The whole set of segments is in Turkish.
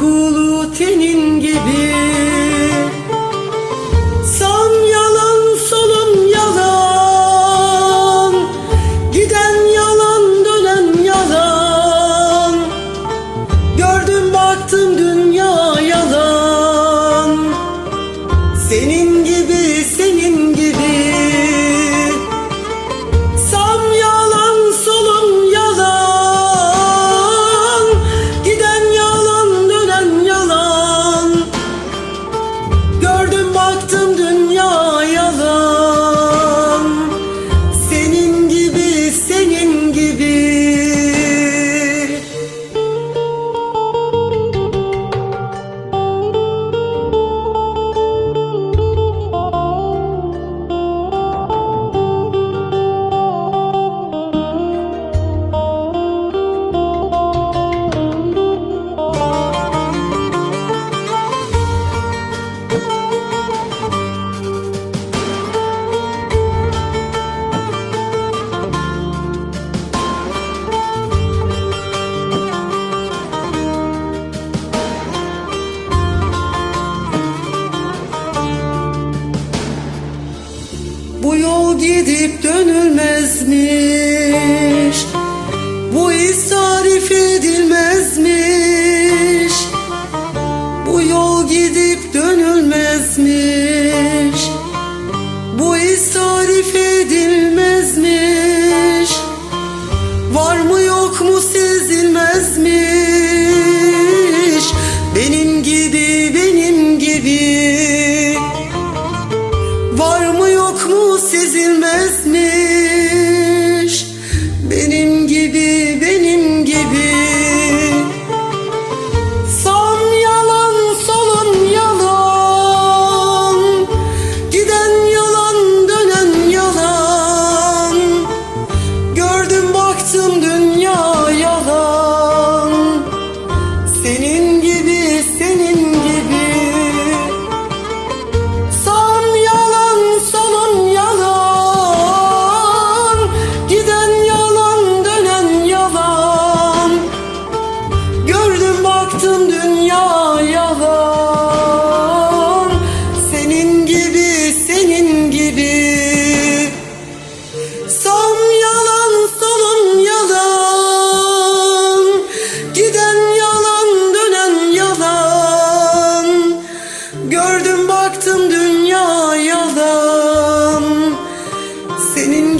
kokulu tenin gibi. Sağım yalan solum yalan. Giden yalan dönen yalan. Gördüm baktım dünya yalan. Senin gibi senin gibi gidip dönülmezmiş. Bu iz tarif edilmezmiş. Bu yol gidip dönülmezmiş. Bu iz tarif Gördüm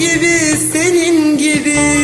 gibi senin gibi